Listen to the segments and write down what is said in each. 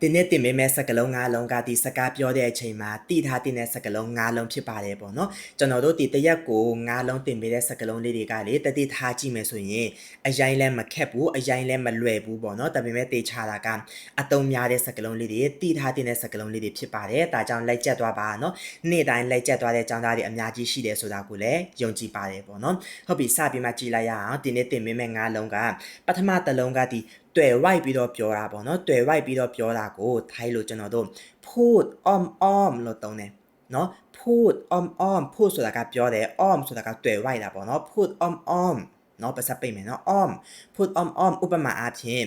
တင်းနဲ့တင်ပေးမဲ့စကလုံး၅လုံးကဒီစကားပြောတဲ့အချိန်မှာတိထားတင်တဲ့စကလုံး၅လုံးဖြစ်ပါတယ်ပေါ့နော်ကျွန်တော်တို့ဒီတရက်ကို၅လုံးတင်ပေးတဲ့စကလုံးလေးတွေကလေတတိထားကြည့်မယ်ဆိုရင်အရင်လဲမခက်ဘူးအရင်လဲမလွယ်ဘူးပေါ့နော်ဒါပေမဲ့တေချာတာကအတုံးများတဲ့စကလုံးလေးတွေတိထားတင်တဲ့စကလုံးလေးတွေဖြစ်ပါတယ်ဒါကြောင့်လိုက်ကျက်သွားပါနော်နေ့တိုင်းလိုက်ကျက်သွားတဲ့ចောင်းသားတွေအများကြီးရှိတယ်ဆိုတာကိုလည်းယုံကြည်ပါတယ်ပေါ့နော်ဟုတ်ပြီစပြီးမှကြည့်လိုက်ရအောင်ဒီနေ့တင်ပေးမဲ့၅လုံးကပထမတစ်လုံးကဒီ တွေ့ဝိုက်ပြီးတော့ပြောတာပေါ့နော်တွေ့ဝိုက်ပြီးတော့ပြောတာကိုထိုင်းလို့ကျွန်တော်တို့ put om om လို့သုံးတယ်နော် put om om put ဆိုတာကပြောတယ် om ဆိုတာကတွေ့ဝိုက်တာပေါ့နော် put om om နော်ပါစပ်ပိတ်မယ်နော် om put om om ဥပမာအားဖြင့်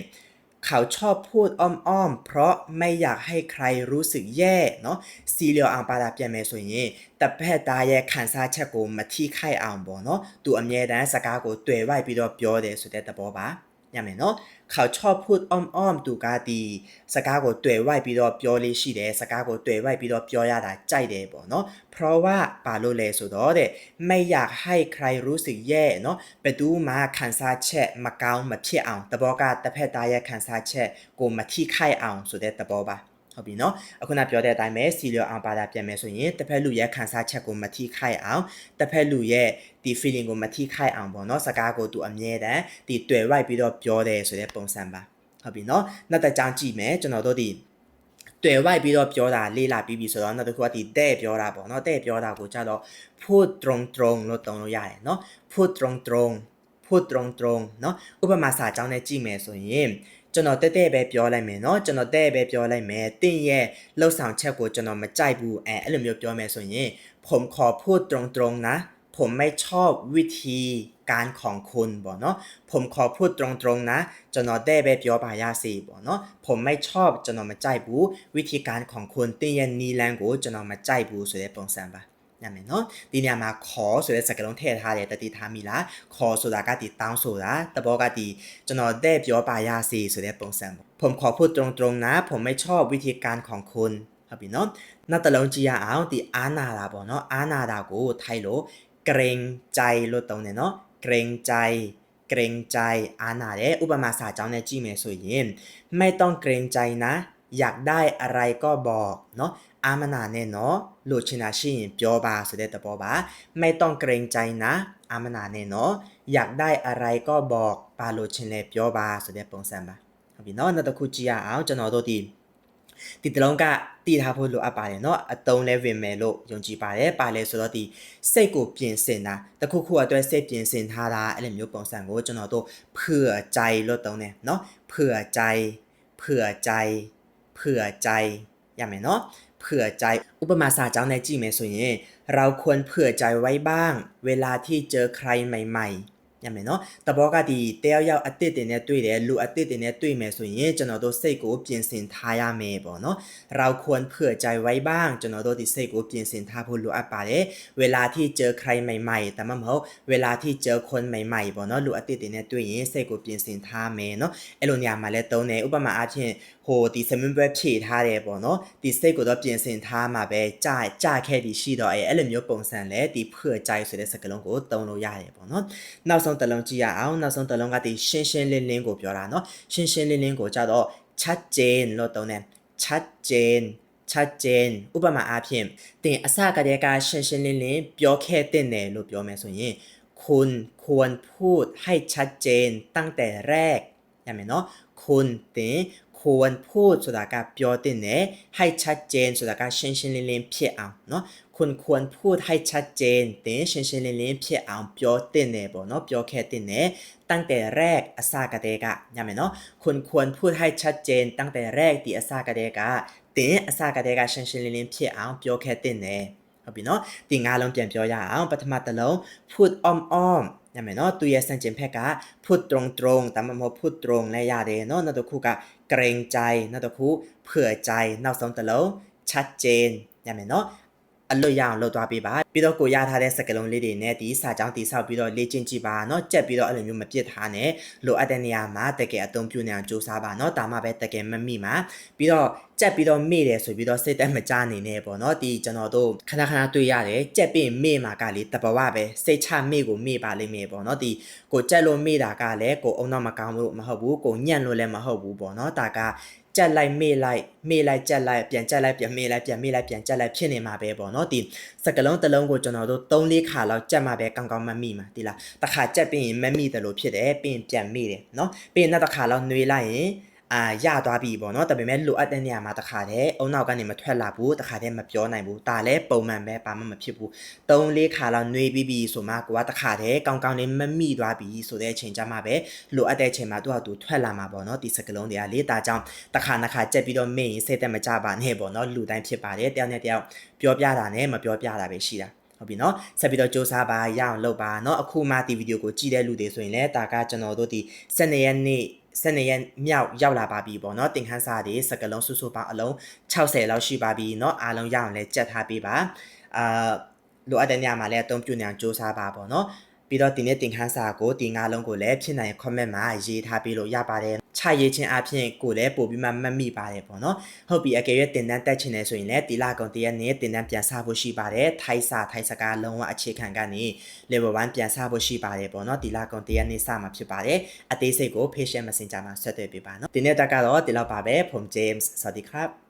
เขาชอบพูดอ้อมๆ เพราะไม่อยากให้ใครรู้สึกแย่เนาะစီလျော်အောင်ပါတာပြန်မယ်ဆိုရင်တစ်ဖက်သားရဲ့ခံစားချက်ကိုမထိခိုက်အောင်ပေါ့နော်သူအမြဲတမ်းစကားကိုတွေ့ဝိုက်ပြီးတော့ပြောတယ်ဆိုတဲ့သဘောပါညမယ်နော်เขาชอบพูดอ้ อมๆသူကဒီစကားကိုတွေ့ဝိုက်ပြီးတော့ပြောလေးရှိတယ်စကားကိုတွေ့ဝိုက်ပြီးတော့ပြောရတာကြိုက်တယ်ပေါ့နော်เพราะว่าပါလို့လဲဆိုတော့တဲ့ไม่อยากให้ใครรู้สึกแย่เนาะဘယ်သူမှခံစားချက်မကောင်းမဖြစ်အောင်တဘောကတစ်ဖက်သားရဲ့ခံစားချက်ကိုမထိခိုက်အောင်ဆိုတဲ့သဘောပါ ဟုတ်ပြီနော်အခုနပြောတဲ့အတိုင်းပဲစီလျောအောင်ပါတာပြန်မယ်ဆိုရင်တစ်ဖက်လူရဲ့ခံစားချက်ကိုမထိခိုက်အောင်တစ်ဖက်လူရဲ့ဒီ feeling ကိုမထိခိုက်အောင်ပေါ့နော်စကားကိုသူအမြဲတမ်းဒီတွေ့ရိုက်ပြီးတော့ပြောတယ်ဆိုတဲ့ပုံစံပါဟုတ်ပြီနော်နောက်တစ်ကြောင်ကြည့်မယ်ကျွန်တော်တို့ဒီတွေ့ရိုက်ပြီးတော့ပြောတာလေးလာပြီးပြီဆိုတော့နောက်တစ်ခုကဒီတဲ့ပြောတာပေါ့နော်တဲ့ပြောတာကိုကြတော့ put trong trong လို့တုံးလို့ရတယ်နော် put trong trong put trong trong နော်ဥပမာစာကြောင်းနဲ့ကြည့်မယ်ဆိုရင် ကျွန်တော်တက်တဲ့ပဲပြောလိုက်မယ်เนาะကျွန်တော်တဲ့ပဲပြောလိုက်မယ်တင့်ရဲ့လှုပ်ဆောင်ချက်ကိုကျွန်တော်မကြိုက်ဘူးအဲအဲ့လိုမျိုးပြောမယ်ဆိုရင်ผมขอพูดตรงๆนะ ผมไม่ชอบวิธีการของคุณบ่เนาะผมขอพูดตรงๆนะကျွန်တော်တဲ့ပဲပြောပါရစေပေါ့เนาะผมไม่ชอบကျွန်တော်မကြိုက်ဘူးวิธีการของคุณတင့်ရဲ့နီလန်းကိုကျွန်တော်မကြိုက်ဘူးဆိုတဲ့ပုံစံပါ ညမယ်နော်ဒီနေရာမှာခေါ်ဆိုတဲ့စကားလုံးထည့်ထားတယ်တတိထားမိလားခေါ်ဆိုတာကဒီတောင်းဆိုတာတဘောကဒီကျွန်တော်တဲ့ပြောပါရစေဆိုတဲ့ပုံစံပေါ့ผมขอพูดตรงๆนะ ผมไม่ชอบวิธีการของคุณဟုတ်ပြီနော်နောက်တစ်လုံးကြည့်ရအောင်ဒီအာနာတာပေါ့နော်အာနာတာကိုထိုက်လို့เกรงใจလို့တုံးတယ်နော်เกรงใจเกรงใจအာနာတယ်ဥပမာစာကြောင်းနဲ့ကြည့်မယ်ဆိုရင်ไม่ต้องเกรงใจนะ อยากได้อะไรก็บอกเนาะ အာမနာနဲ့နော်လိုချင်တာရှိရင်ပြောပါဆိုတဲ့သဘောပါไม่ต้องเกรงใจนะအာမနာနဲ့နော်อยากได้อะไรก็บอกပါလိုချင်လဲပြောပါဆိုတဲ့ပုံစံပါဟုတ်ပြီနော်နောက်တစ်ခုကြည့်ရအောင်ကျွန်တော်တို့ဒီဒီတလုံးကတည်ထားဖို့လိုအပ်ပါတယ်เนาะအတုံးလဲဝင်မယ်လို့ယုံကြည်ပါတယ်ပါလဲဆိုတော့ဒီစိတ်ကိုပြင်ဆင်တာတခုခုအတွက်စိတ်ပြင်ဆင်ထားတာအဲ့လိုမျိုးပုံစံကိုကျွန်တော်တို့เผื่อใจလို့တုံးတယ်เนาะเผื่อใจเผื่อใจเผื่อใจရမယ်เนาะ เผื่อใจอุปมาสาเจ้าในจีเมส่วนရင်เราควรเผื่อใจไว้บ้าง เวลาที่เจอใครใหม่ๆညမယ်နော်တဘောကဒီတယောက်ယောက်အစ်စ်တင်နဲ့တွေ့တယ်လူအစ်စ်တင်နဲ့တွေ့မယ်ဆိုရင်ကျွန်တော်တို့စိတ်ကိုပြင်ဆင်ထားရမယ်ပေါ့နော်เราควรเผื่อใจไว้บ้างကျွန်တော်တို့ဒီစိတ်ကိုပြင်ဆင်ထားဖို့လိုအပ်ပါတယ်เวลาที่เจอใครใหม่ๆแต่မမဟုတ်เวลาที่เจอคนใหม่ๆပေါ့နော်လူအစ်စ်တင်နဲ့တွေ့ရင်စိတ်ကိုပြင်ဆင်ထားမယ်နော်အဲ့လိုနေရာမှာလည်းသုံးတယ်ဥပမာအားဖြင့် ဟိုဒီဆမင်းပွဲဖြည့်ထားတယ်ပေါ့နော်ဒီစိတ်ကိုတော့ပြင်ဆင်ထားမှာပဲကြာကြာခဲ့ပြီးရှိတော့အဲအဲ့လိုမျိုးပုံစံလဲဒီเผื่อใจဆိုတဲ့စကားလုံးကိုသုံးလို့ရတယ်ပေါ့နော်နောက်ဆုံးတစ်လုံးကြည့်ရအောင်နောက်ဆုံးတစ်လုံးကဒီရှင်းရှင်းလင်းလင်းကိုပြောတာနော်ရှင်းရှင်းလင်းလင်းကိုကြတော့ ชัดเจนလို့သုံးတယ်ชัดเจนชัดเจนဥပမာအားဖြင့်တင်အစကတည်းကရှင်းရှင်းလင်းလင်းပြောခဲ့တဲ့တယ်လို့ပြောမယ်ဆိုရင်คุณควรพูดให้ชัดเจนตั้งแต่แรกရမယ်နော်คุณတင် ควรพูดဆိုတာကပြောတဲ့တယ်ให้ชัดเจนဆိုတာကရှင်းရှင်းလင်းလင်းဖြစ်အောင်เนาะคุณควรพูดให้ชัดเจนတင်ရှင်းရှင်းလင်းလင်းဖြစ်အောင်ပြောတဲ့တယ်ပေါ့เนาะပြောခဲ့တဲ့တယ်ตั้งแต่แรกအစကတည်းကညမယ်เนาะคุณควรพูดให้ชัดเจนตั้งแต่แรกဒီအစကတည်းကတင်အစကတည်းကရှင်းရှင်းလင်းလင်းဖြစ်အောင်ပြောခဲ့တဲ့တယ်ဟုတ်ပြီเนาะဒီငါးလုံးပြန်ပြောရအောင်ပထမတစ်လုံး put om om ညမယ်เนาะသူရဲ့စံကျင်ဖက်က put ตรงตรงแต่มันမဟုတ် put ตรงလည်းရတယ်เนาะနောက်တစ်ခုက เกรงใจนะตัวคู่เผื่อใจเนาสมงตะโลชัดเจนยังไงเนาะ အလွတ်ရအောင်လုပ်သွားပေးပါပြီးတော့ကိုရထားတဲ့စကလုံးလေးတွေနဲ့ဒီစာကြောင်းတိဆောက်ပြီးတော့လေ့ကျင့်ကြည့်ပါเนาะကြက်ပြီးတော့အဲ့လိုမျိုးမပြစ်ထားနဲ့လိုအပ်တဲ့နေရာမှာတကယ်အသုံးပြုနေအောင်စူးစမ်းပါเนาะဒါမှပဲတကယ်မမိမှာပြီးတော့ကြက်ပြီးတော့မေ့တယ်ဆိုပြီးတော့စိတ်တက်မကြနေနဲ့ပေါ့เนาะဒီကျွန်တော်တို့ခဏခဏတွေ့ရတယ်ကြက်ပြီးမေ့မှာကလေတဘဝပဲစိတ်ချမေ့ကိုမေ့ပါလိမ့်မယ်ပေါ့เนาะဒီကိုကြက်လို့မေ့တာကလည်းကိုအုံတော့မကောင်းလို့မဟုတ်ဘူးကိုညံ့လို့လည်းမဟုတ်ဘူးပေါ့เนาะဒါက ကြက်လိုက်မေ့လိုက်မေ့လိုက်ကြက်လိုက်ပြန်ကြက်လိုက်ပြန်မေ့လိုက်ပြန်မေ့လိုက်ပြန်ကြက်လိုက်ဖြစ်နေမှာပဲပေါ့နော်ဒီစကလုံးတစ်လုံးကိုကျွန်တော်တို့3လေးခါလောက်ကြက်မှာပဲကောင်းကောင်းမမိမှာဒီလားတစ်ခါကြက်ပြီးရင်မမိတယ်လို့ဖြစ်တယ်ပြီးရင်ပြန်မိတယ်နော်ပြီးရင်နောက်တစ်ခါလောက်နှွေလိုက်ရင် အာရသွားပြီပေါ့နော်ဒါပေမဲ့လိုအပ်တဲ့နေရာမှာတစ်ခါတည်းအုံနောက်ကနေမထွက်လာဘူးတစ်ခါတည်းမပြောနိုင်ဘူးဒါလည်းပုံမှန်ပဲဘာမှမဖြစ်ဘူး3လေးခါလောက်နှွေပြီးပြီဆိုမှကိုကတစ်ခါတည်းကောင်းကောင်းလေးမမိသွားပြီဆိုတဲ့အချိန်ကျမှပဲလိုအပ်တဲ့အချိန်မှာသူကသူထွက်လာမှာပေါ့နော်ဒီစကလုံးတွေကလေဒါကြောင့်တစ်ခါနှစ်ခါကြက်ပြီးတော့မေ့ရင်စိတ်သက်မကြပါနဲ့ပေါ့နော်လူတိုင်းဖြစ်ပါတယ်တယောက်နဲ့တယောက်ပြောပြတာနဲ့မပြောပြတာပဲရှိတာ ဟုတ်ပြီနော်ဆက်ပြီးတော့စူးစမ်းပါရအောင်လုပ်ပါเนาะအခုမှဒီဗီဒီယိုကိုကြည့်တဲ့လူတွေဆိုရင်လည်းဒါကကျွန်တော်တို့ဒီ12ရက်နေ့ 12ရက်မြောက်ရောက်လာပါပြီပေါ့เนาะတင်ခန်းစာတွေစကလုံးစုစုပေါင်းအလုံး60လောက်ရှိပါပြီเนาะအားလုံးရအောင်လည်းကြက်ထားပေးပါအာလိုအပ်တဲ့နေရာမှာလည်းအသုံးပြုနေအောင်စူးစမ်းပါပေါ့เนาะ ပြီးတော့ဒီနေ့တင်ခန်းစာကိုဒီငါးလုံးကိုလည်းဖြစ်နိုင် comment မှာရေးထားပေးလို့ရပါတယ်ချရေးခြင်းအပြင်ကိုလည်းပို့ပြီးမှမတ်မိပါတယ်ပေါ့နော်ဟုတ်ပြီအကယ်၍တင်တန်းတက်ချင်တယ်ဆိုရင်လည်းတီလာကောင်တရက်နဲ့တင်တန်းပြန်ဆဖို့ရှိပါတယ်ထိုက်စာထိုက်စကားလုံးဝအခြေခံကနေ level 1ပြန်ဆဖို့ရှိပါတယ်ပေါ့နော်တီလာကောင်တရက်နဲ့စမှာဖြစ်ပါတယ်အသေးစိတ်ကို patient messenger မှာဆက်သွယ်ပေးပါနော်ဒီနေ့တက်ကတော့ဒီလောက်ပါပဲ from James စวัสดีครับ